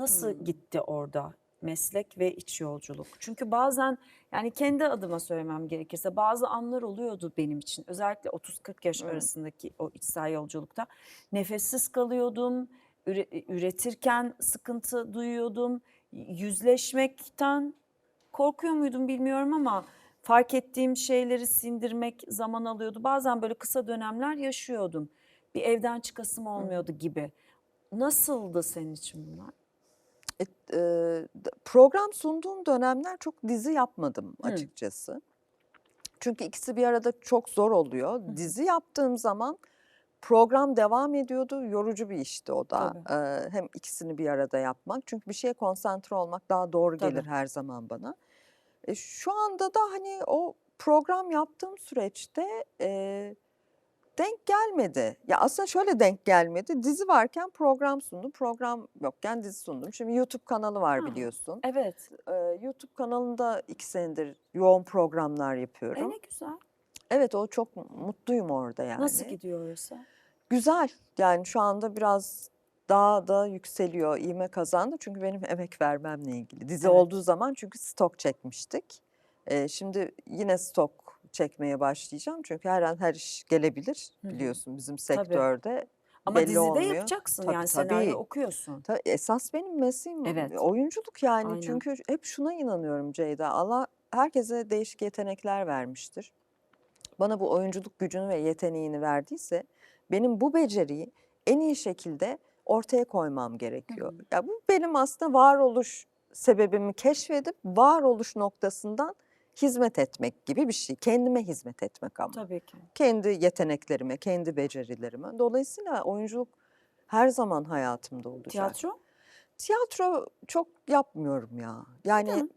Nasıl Hmm. gitti orada meslek ve iç yolculuk? Çünkü bazen yani kendi adıma söylemem gerekirse bazı anlar oluyordu benim için. Özellikle 30-40 yaş Hmm. arasındaki o içsel yolculukta nefessiz kalıyordum. üre- üretirken sıkıntı duyuyordum. Yüzleşmekten korkuyor muydum bilmiyorum ama fark ettiğim şeyleri sindirmek zaman alıyordu. Bazen böyle kısa dönemler yaşıyordum. Bir evden çıkasım olmuyordu gibi. Nasıldı senin için bunlar? E, e, program sunduğum dönemler çok dizi yapmadım Hı. açıkçası. Çünkü ikisi bir arada çok zor oluyor. hı. Dizi yaptığım zaman program devam ediyordu. Yorucu bir işti o da. Tabii. E, hem ikisini bir arada yapmak. Çünkü bir şeye konsantre olmak daha doğru Tabii. gelir her zaman bana. E, şu anda da hani o program yaptığım süreçte e, denk gelmedi. Ya aslında şöyle denk gelmedi. Dizi varken program sundum. Program yokken dizi sundum. Şimdi YouTube kanalı var Ha. biliyorsun. Evet. Ee, YouTube kanalında iki senedir yoğun programlar E yapıyorum. ne güzel. Evet o çok mutluyum orada yani. Nasıl gidiyor orası? Güzel. Yani şu anda biraz daha da yükseliyor, ivme kazandı. Çünkü benim emek vermemle ilgili. Dizi Evet. olduğu zaman çünkü stok çekmiştik. Ee, şimdi yine stok çekmeye başlayacağım. Çünkü her an her iş gelebilir Hı hı. biliyorsun bizim Tabii. sektörde. Ama belli dizide olmuyor. yapacaksın Tabii, yani tabii. senaryo okuyorsun. Tabii esas benim mesleğim Evet. oyunculuk yani. Aynen. Çünkü hep şuna inanıyorum Ceyda. Allah herkese değişik yetenekler vermiştir. Bana bu oyunculuk gücünü ve yeteneğini verdiyse benim bu beceriyi en iyi şekilde ortaya koymam gerekiyor. hı. Ya bu benim aslında varoluş sebebimi keşfedip varoluş noktasından hizmet etmek gibi bir şey. Kendime hizmet etmek ama Tabii ki. kendi yeteneklerime, kendi becerilerime. Dolayısıyla oyunculuk her zaman hayatımda olacak. Tiyatro? Tiyatro çok yapmıyorum ya. Yani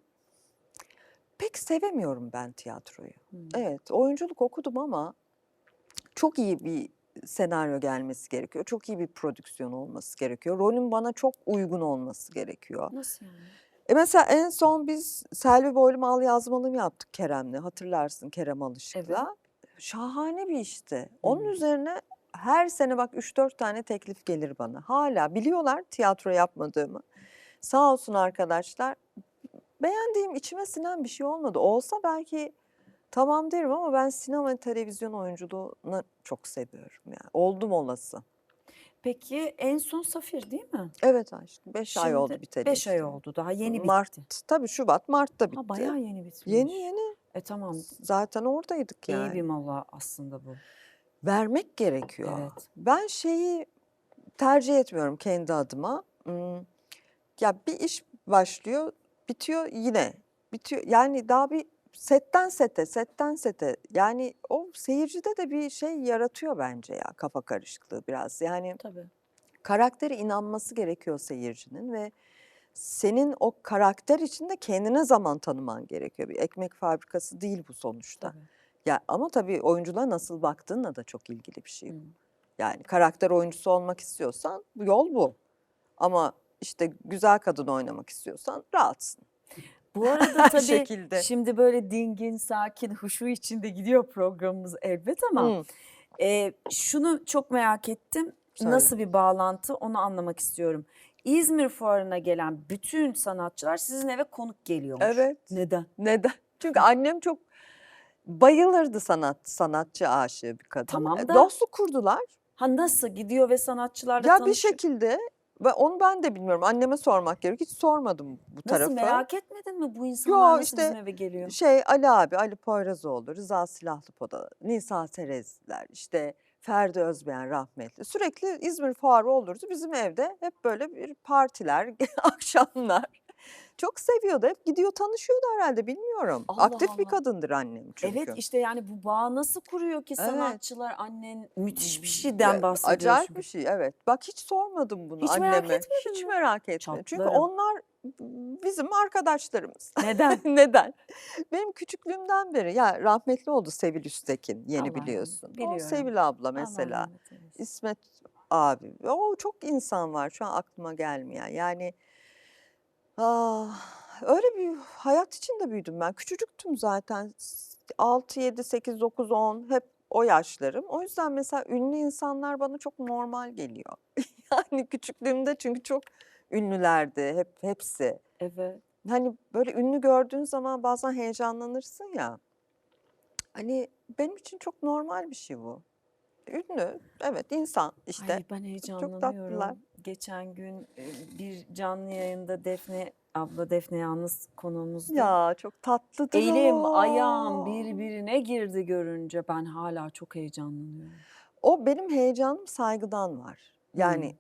pek sevemiyorum ben tiyatroyu. Hmm. Evet, oyunculuk okudum ama çok iyi bir senaryo gelmesi gerekiyor. Çok iyi bir prodüksiyon olması gerekiyor. Rolün bana çok uygun olması gerekiyor. Nasıl yani? E mesela en son biz Selvi Boylum Al Yazmalım yaptık Kerem'le. Hatırlarsın Kerem Alışık'la. Şahane bir işti. Onun Hı. üzerine her sene bak 3-4 tane teklif gelir bana. Hala biliyorlar tiyatro yapmadığımı. Sağ olsun arkadaşlar. Beğendiğim, içime sinen bir şey olmadı. Olsa belki tamam derim ama ben sinema ve televizyon oyunculuğunu çok seviyorum yani. Oldum olası. Peki en son Safir değil mi? Evet aşkım. 5 ay oldu biteli. Beş ay işte. oldu. Daha yeni bitti. Mart, tabii Şubat, Mart'ta bitti. Ha, bayağı yeni bitmiş. Yeni yeni. E tamam. Zaten oradaydık yani. İyi bir mola aslında bu. Vermek gerekiyor. Evet. Ben şeyi tercih etmiyorum kendi adıma. Hmm, Ya bir iş başlıyor, bitiyor yine. Bitiyor. Yani daha bir setten sete, setten sete. Yani o seyircide de bir şey yaratıyor bence ya kafa karışıklığı biraz. Yani Tabii. karaktere inanması gerekiyor seyircinin ve senin o karakter içinde kendine zaman tanıman gerekiyor. Bir ekmek fabrikası değil bu sonuçta. Tabii. Ya ama tabii oyunculuğa nasıl baktığınla da çok ilgili bir şey. Hı. Yani karakter oyuncusu olmak istiyorsan yol bu. Ama işte güzel kadın oynamak istiyorsan rahatsın. Bu arada tabii şekilde. şimdi böyle dingin, sakin, huşu içinde gidiyor programımız elbet ama Hı, e, şunu çok merak ettim. Söyle. Nasıl bir bağlantı onu anlamak istiyorum. İzmir Fuarı'na gelen bütün sanatçılar sizin eve konuk geliyormuş. Evet. Neden? Neden? Çünkü annem çok bayılırdı sanat, sanatçı aşığı bir kadın. Tamam E, da- Dostluk kurdular. Ha nasıl gidiyor ve sanatçılarla Ya bir tanışıyor? şekilde ve onu ben de bilmiyorum. Anneme sormak gerek. Hiç sormadım bu Nasıl tarafı. merak etmedin mi bu insanlar nasıl işte bizim eve geliyor? Şey Ali abi, Ali Poyrazoğlu, Rıza Silahlıpoda, Nisa Terezler, işte Ferdi Özbeğen rahmetli. Sürekli İzmir Fuarı olurdu. Bizim evde hep böyle bir partiler, akşamlar. Çok seviyordu. Hep gidiyor tanışıyordu herhalde bilmiyorum. Allah Aktif bir Allah. kadındır annem çünkü. Evet işte yani bu bağ nasıl kuruyor ki Evet. sanatçılar annen müthiş bir şeyden bahsediyorsun. Acayip bir şey evet. Bak hiç sormadım bunu Hiç anneme. merak etmedin hiç mi? merak etmedim. Çünkü Çatlarım. onlar bizim arkadaşlarımız. Neden? Neden? Benim küçüklüğümden beri ya rahmetli oldu Sevil Üstekin yeni Allah biliyorsun. O biliyorum. Sevil abla Allah mesela. rahmet eylesin. İsmet abi. O çok insan var şu an aklıma gelmeyen. Yani ah, öyle bir hayat içinde büyüdüm ben. Küçücüktüm zaten. 6, 7, 8, 9, 10 hep o yaşlarım. O yüzden mesela ünlü insanlar bana çok normal geliyor. yani küçüklüğümde çünkü çok ünlülerdi hep hepsi. Evet. Hani böyle ünlü gördüğün zaman bazen heyecanlanırsın ya. Hani benim için çok normal bir şey bu. Ünlü, evet insan işte. Ay ben tatlılar. Geçen gün e, bir canlı yayında Defne abla Defne yalnız konuğumuzdu. Ya çok tatlıdır Elim, o. ayağım birbirine girdi görünce ben hala çok heyecanlanıyorum. O benim heyecanım saygıdan var. Yani Hmm.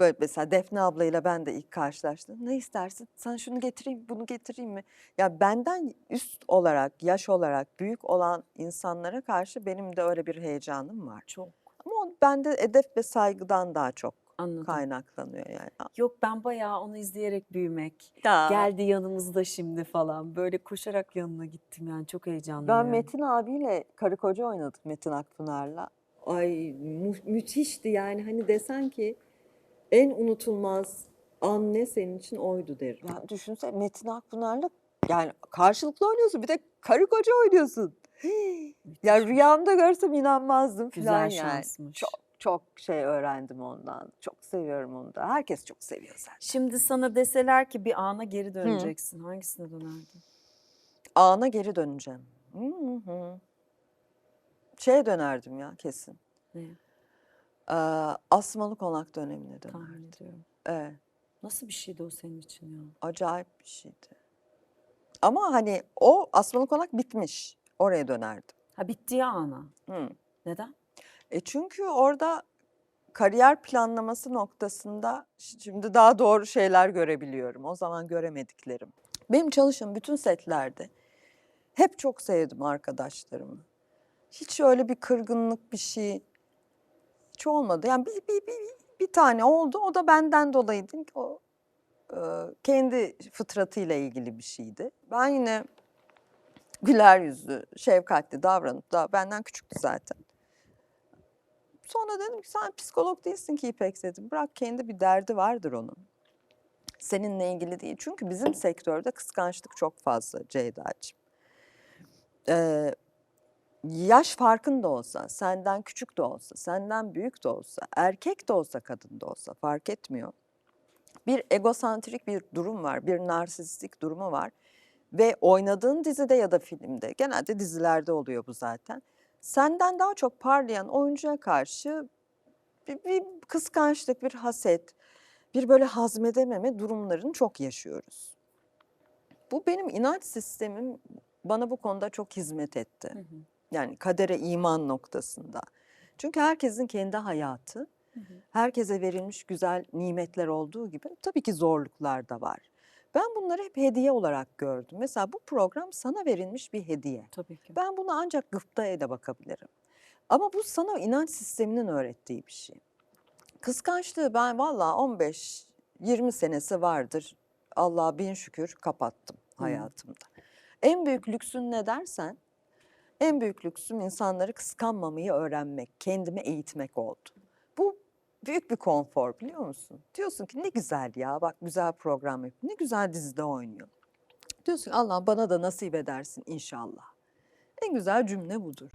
böyle mesela Defne ablayla ben de ilk karşılaştım. Ne istersin? Sana şunu getireyim, bunu getireyim mi? Ya benden üst olarak, yaş olarak büyük olan insanlara karşı benim de öyle bir heyecanım var. Çok Ama o bende edep ve saygıdan daha çok anladım. kaynaklanıyor yani. Yok ben bayağı onu izleyerek büyümek. Ya. Geldi yanımızda şimdi falan. Böyle koşarak yanına gittim yani çok heyecanlıyım. Ben yani. Metin abiyle karı koca oynadık Metin Akpınar'la. Ay mu- müthişti yani hani desen ki en unutulmaz an ne senin için oydu derim. Ya düşünsene Metin Akpınar'la yani karşılıklı oynuyorsun bir de karı koca oynuyorsun. ya rüyamda görsem inanmazdım falan Güzel yani. şansmış. Çok çok şey öğrendim ondan. Çok seviyorum onu da. Herkes çok seviyor zaten. Şimdi sana deseler ki bir ana geri döneceksin. Hangisine dönerdin? Ana geri döneceğim. Hı hı. Şeye dönerdim ya kesin. Ne? Ee, Asmalı Konak dönemine dönerdim. Tahmin ediyorum. Evet, Nasıl bir şeydi o senin için ya? acayip bir şeydi. Ama hani o Asmalı Konak bitmiş. Oraya dönerdim. Ha bitti ya ana. Hı. Neden? E çünkü orada kariyer planlaması noktasında şimdi daha doğru şeyler görebiliyorum. O zaman göremediklerim. Benim çalıştığım bütün setlerde hep çok sevdim arkadaşlarımı. Hiç öyle bir kırgınlık bir şey hiç olmadı. Yani bir, bir, bir, bir tane oldu. O da benden dolayıydı. O e, kendi fıtratıyla ilgili bir şeydi. Ben yine güler yüzlü, şefkatli davranıp da benden küçüktü zaten. Sonra dedim ki sen psikolog değilsin ki İpek dedim. Bırak kendi bir derdi vardır onun. Seninle ilgili değil. Çünkü bizim sektörde kıskançlık çok fazla Ceyda'cığım. Ee, yaş farkın da olsa, senden küçük de olsa, senden büyük de olsa, erkek de olsa, kadın da olsa fark etmiyor. Bir egosantrik bir durum var, bir narsistik durumu var. Ve oynadığın dizide ya da filmde, genelde dizilerde oluyor bu zaten senden daha çok parlayan oyuncuya karşı bir, bir kıskançlık, bir haset, bir böyle hazmedememe durumlarını çok yaşıyoruz. Bu benim inanç sistemim bana bu konuda çok hizmet etti. Hı hı. Yani kadere iman noktasında. Çünkü herkesin kendi hayatı, Hı hı. herkese verilmiş güzel nimetler olduğu gibi tabii ki zorluklar da var. Ben bunları hep hediye olarak gördüm. Mesela bu program sana verilmiş bir hediye. Tabii ki. Ben buna ancak gıpta ile bakabilirim. Ama bu sana inanç sisteminin öğrettiği bir şey. Kıskançlığı ben valla 15-20 senesi vardır. Allah'a bin şükür kapattım Hı. hayatımda. En büyük lüksün ne dersen, en büyük lüksüm insanları kıskanmamayı öğrenmek, kendimi eğitmek oldu. Bu büyük bir konfor biliyor musun? Diyorsun ki ne güzel ya bak güzel program yapıyor, ne güzel dizide oynuyor. Diyorsun Allah bana da nasip edersin inşallah. En güzel cümle budur.